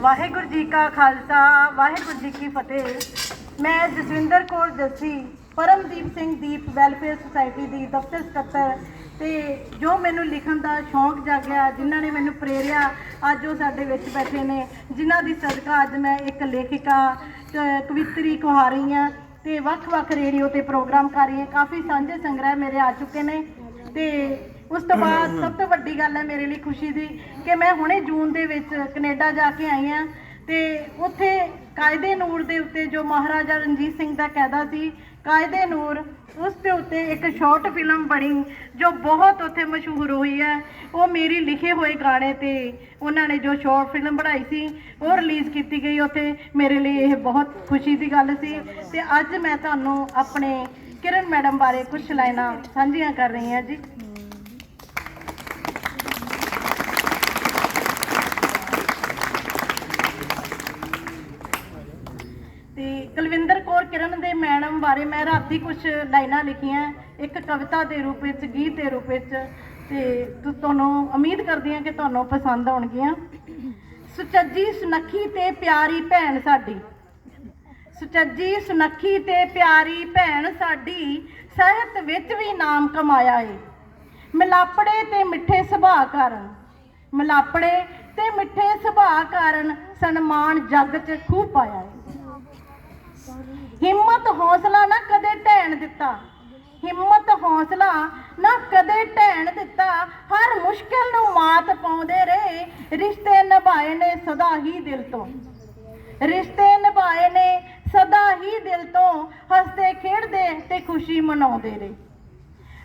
ਵਾਹਿਗੁਰੂ ਜੀ ਕਾ ਖਾਲਸਾ, ਵਾਹਿਗੁਰੂ ਜੀ ਕੀ ਫਤਿਹ। ਮੈਂ ਜਸਵਿੰਦਰ ਕੌਰ ਜੱਸੀ ਪਰਮਦੀਪ ਸਿੰਘ ਦੀਪ, ਵੈਲਫੇਅਰ ਸੁਸਾਇਟੀ ਦੀ ਦਫ਼ਤਰ ਸਕੱਤਰ ਤੇ ਜੋ ਮੈਨੂੰ ਲਿਖਣ ਦਾ ਸ਼ੌਂਕ ਜਾਗਿਆ ਜਿਨ੍ਹਾਂ ਨੇ ਮੈਨੂੰ ਪ੍ਰੇਰਿਆ ਅੱਜ ਉਹ ਸਾਡੇ ਵਿੱਚ ਬੈਠੇ ਨੇ। ਜਿਨ੍ਹਾਂ ਦੀ ਸਦਕਾ ਅੱਜ ਮੈਂ ਇੱਕ ਲੇਖਿਕਾ ਕਵਿਤਰੀ ਕੁਹਾਰੀ ਹਾਂ ਤੇ ਵੱਖ-ਵੱਖ ਰੇਡੀਓ ਤੇ ਪ੍ਰੋਗਰਾਮ ਕਰ ਰਹੀ ਹਾਂ। ਕਾਫੀ ਸਾਂਝੇ ਸੰਗ੍ਰਹਿ ਮੇਰੇ ਆ ਚੁੱਕੇ ਨੇ ਤੇ ਉਸ ਤੋਂ ਬਾਅਦ ਸਭ ਤੋਂ ਵੱਡੀ ਗੱਲ ਹੈ ਮੇਰੇ ਲਈ ਖੁਸ਼ੀ ਦੀ ਕਿ ਮੈਂ ਹੁਣੇ ਜੂਨ ਦੇ ਵਿੱਚ ਕੈਨੇਡਾ ਜਾ ਕੇ ਆਈ ਹਾਂ ਤੇ ਉੱਥੇ ਕਾਇਦੇ ਨੂਰ ਦੇ ਉੱਤੇ ਜੋ ਮਹਾਰਾਜਾ ਰਣਜੀਤ ਸਿੰਘ ਦਾ ਕਾਇਦਾ ਸੀ ਕਾਇਦੇ ਨੂਰ, ਉਸ ਦੇ ਉੱਤੇ ਇੱਕ ਸ਼ਾਰਟ ਫਿਲਮ ਬਣੀ, ਜੋ ਬਹੁਤ ਉੱਥੇ ਮਸ਼ਹੂਰ ਹੋਈ ਹੈ। ਉਹ ਮੇਰੀ ਲਿਖੇ ਹੋਏ ਗਾਣੇ ਤੇ ਉਹਨਾਂ ਨੇ ਜੋ ਸ਼ਾਰਟ ਫਿਲਮ ਬਣਾਈ ਸੀ, ਉਹ ਰਿਲੀਜ਼ ਕੀਤੀ ਗਈ ਉੱਥੇ। ਮੇਰੇ ਲਈ ਇਹ ਬਹੁਤ ਖੁਸ਼ੀ ਦੀ ਗੱਲ ਸੀ। ਤੇ ਅੱਜ ਮੈਂ ਤੁਹਾਨੂੰ ਆਪਣੇ ਕਿਰਨ ਮੈਡਮ ਬਾਰੇ ਕੁਝ ਲਾਈਨਾਂ ਸਾਂਝੀਆਂ ਕਰ ਰਹੀ ਹਾਂ ਜੀ। ਤੇ ਕੁਲਵਿੰਦਰ ਕਿਰਨ ਦੇ ਮੈਡਮ ਬਾਰੇ ਮੈਂ ਰਾਤੀ ਕੁਝ ਲਾਈਨਾਂ ਲਿਖੀਆਂ, ਇੱਕ ਕਵਿਤਾ ਦੇ ਰੂਪ ਵਿੱਚ, ਗੀਤ ਦੇ ਰੂਪ ਵਿੱਚ, ਤੇ ਤੁਹਾਨੂੰ ਉਮੀਦ ਕਰਦੀ ਹਾਂ ਕਿ ਤੁਹਾਨੂੰ ਪਸੰਦ ਆਉਣਗੀਆਂ। ਸੁਚੱਜੀ ਸੁਨੱਖੀ ਤੇ ਪਿਆਰੀ ਭੈਣ ਸਾਡੀ। ਸੁਚੱਜੀ ਸੁਨੱਖੀ ਤੇ ਪਿਆਰੀ ਭੈਣ ਸਾਡੀ, ਸਾਹਿਤ ਵਿੱਚ ਵੀ ਨਾਮ ਕਮਾਇਆ ਏ। ਮਿਲਾਪੜੇ ਤੇ ਮਿੱਠੇ ਸੁਭਾਅ ਕਾਰਨ, ਮਿਲਾਪੜੇ ਤੇ ਮਿੱਠੇ ਸੁਭਾਅ ਕਾਰਨ ਸਨਮਾਨ ਜੱਗ 'ਚ ਖੂਬ ਪਾਇਆ ਏ। ਹਿੰਮਤ ਹੌਸਲਾ ਨਾ ਕਦੇ ਢਹਿਣ ਦਿੱਤਾ। ਹਿੰਮਤ ਹੌਸਲਾ ਨਾ ਕਦੇ ਢਹਿਣ ਦਿੱਤਾ। ਹਰ ਮੁਸ਼ਕਿਲ ਨੂੰ ਮਾਤ ਪਾਉਂਦੇ ਰਹੇ। ਰਿਸ਼ਤੇ ਨਿਭਾਏ ਨੇ ਸਦਾ ਹੀ ਦਿਲ ਤੋਂ। ਰਿਸ਼ਤੇ ਨਿਭਾਏ ਨੇ ਸਦਾ ਹੀ ਦਿਲ ਤੋਂ। ਹੱਸਦੇ, ਖੇਡਦੇ ਤੇ ਖੁਸ਼ੀ ਮਨਾਉਂਦੇ ਰਹੇ।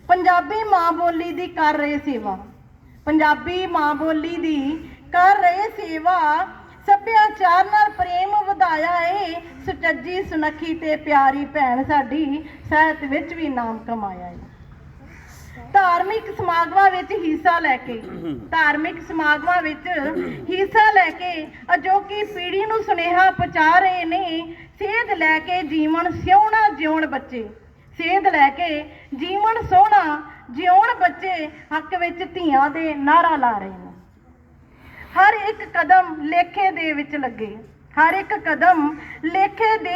ਪੰਜਾਬੀ ਮਾਂ ਬੋਲੀ ਦੀ ਕਰ ਰਹੇ ਸੇਵਾ। ਪੰਜਾਬੀ ਮਾਂ ਬੋਲੀ ਦੀ ਕਰ ਰਹੇ ਸੇਵਾ। ਸੱਭਿਆਚਾਰ ਨਾਲ ਪ੍ਰੇਮ ਸੁਚੱਜੀ ਸੁਨੱਖੀ ਤੇ ਪਿਆਰੀ ਭੈਣ ਸਾਡੀ ਸਾਹਿਤ ਵਿੱਚ ਵੀ ਨਾਮ ਕਮਾਇਆ ਏ ਧਾਰਮਿਕ ਸਮਾਗਮਾਂ ਵਿੱਚ ਹਿੱਸਾ ਲੈ ਕੇ, ਧਾਰਮਿਕ ਸਮਾਗਮਾਂ ਵਿੱਚ ਹਿੱਸਾ ਲੈ ਕੇ, ਅਜੋਕੀ ਪੀੜ੍ਹੀ ਨੂੰ ਸੁਨੇਹਾ ਪਹੁੰਚਾ ਰਹੇ ਨੇ, ਸੇਧ ਲੈ ਕੇ ਜੀਵਨ ਸਿਉਣਾ ਜਿਉਣ ਬੱਚੇ। ਸੇਧ ਲੈ ਕੇ ਜੀਵਨ ਸੋਹਣਾ ਜਿਉਣ ਬੱਚੇ ਹੱਕ ਵਿੱਚ ਧੀਆਂ ਦੇ ਨਾਰਾ ਲਾ ਰਹੇ ਨੇ। ਹਰ ਇੱਕ ਕਦਮ ਲੇਖੇ ਦੇ ਵਿੱਚ ਲੱਗੇ। ਹਰ ਇੱਕ ਕਦਮ ਲੇਖੇ ਦੇ